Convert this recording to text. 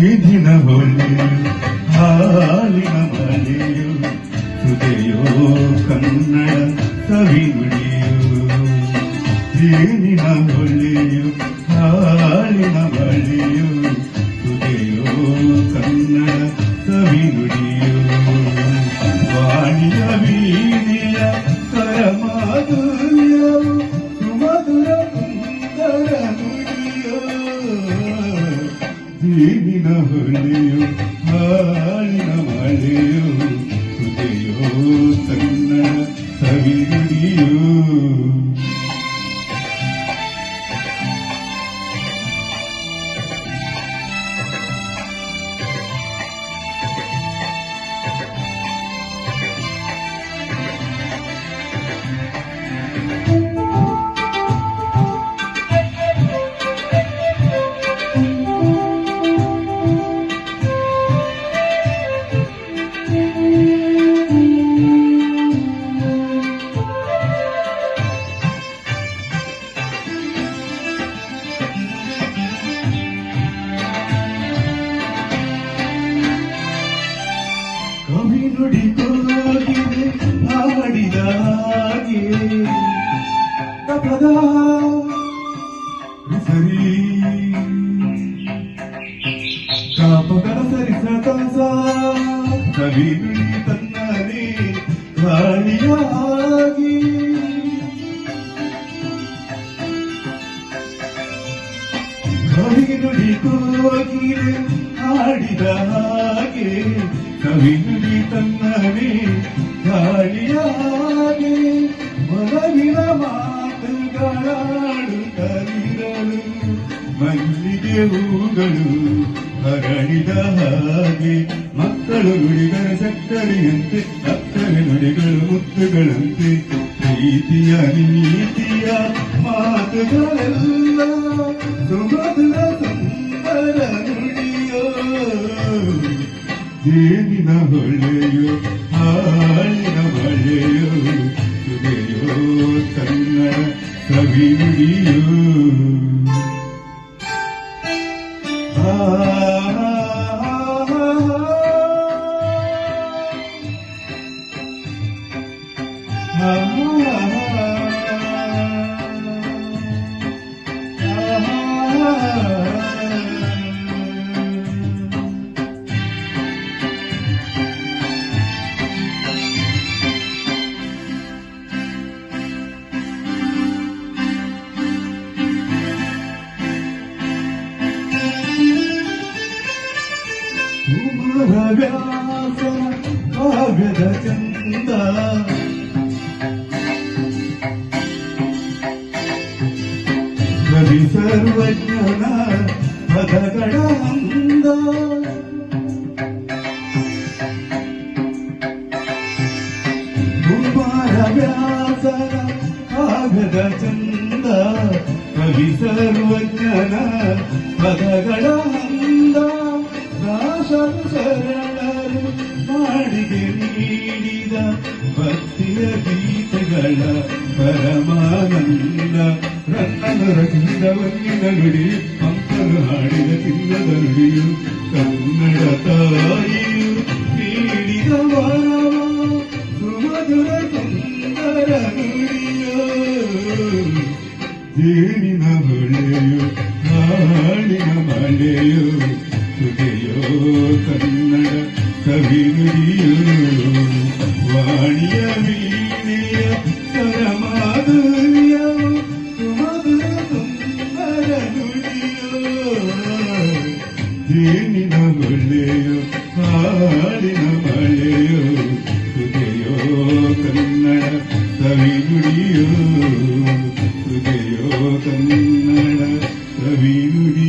ദിനമൊന്നിൽ ഹാലിമലയോ ഹൃദയോ കണ്ണട കവിത ಜೀವಿನ ಹೊಳೆಯು ಹಾಳಿನ ಮಳೆಯು ಹೃದಯೋ ಕನ್ನಡ ಸವಿನುಡಿಯೋ ತಾಪಗಡಸರಿಸತಸ ಕವಿ ನುಡಿ ತನ್ನಲಿ ಗಾಳಿಯಾಗಿ ಕವಿ ನುಡಿ ಕೋಗಿಲೆ ಹಾಡಿದ ಹಾಗೆ ಕವಿ ನುಡಿ ತನ್ನಲಿ ಗಾಳಿಯಾಗಿ ಮನವಿನ ಮಾತುಗಳಾಡುತ್ತಲಿರಳು ಮಲ್ಲಿಗೆ ಹೂಗಳು ಹರಡಿದ ಹಾಗೆ ಮಕ್ಕಳು ನುಡಿಗಳ ಸಕ್ಕರೆಯಂತೆ ಸಕ್ಕರೆ ನುಡಿಗಳು ಮುತ್ತುಗಳಂತೆ. ಪ್ರೀತಿಯ ನೀತಿಯ ಮಾತುಗಳೆಲ್ಲ ಸುಮಧುರ ಸುಂದರ ನುಡಿಯೋ. ಜೇನಿನ ಹೊಳೆಯೋ ಹಾಳಿನ ಹೊಳೆಯೋ ತುಗೆಯೋ ಕನ್ನಡ ಕವಿ ನುಡಿಯೋ. శుభవ్యాస భావ్యద చంద కవి సర్వజ్ఞన పదగడంద కుమారవ్యాస కావ్యద చంద కవి సర్వజ్ఞన పదగడంద ಶರಣರು ಮಾಡಿಗೆ ನೀಡಿದ ಭಕ್ತಿಯ ಗೀತೆಗಳ ಪರಮಾನಂದ ರನ್ನನು ರಚಿಸಿದ ಒಂದಿನ ನುಡಿ ಪಂಪನು ಹಾಡಿದ ಚಿನ್ನದ ನುಡಿಯು ಕನ್ನಡ ತಾಯಿಯು ನೀಡಿದ ವರವ ಸುಮಧುರ ಸುಂದರ ನುಡಿಯೋ കന്നട കവികളിയോ വാണിയ വീണിയ പരമാതുര്യോ മധുര സുന്ദരനുടിയോ ദേണിന മഴയോ ആടിന മഴയോ ഹൃദയോ കന്നട കവികുടിയോ ഹൃദയോ കന്നട കവികുടി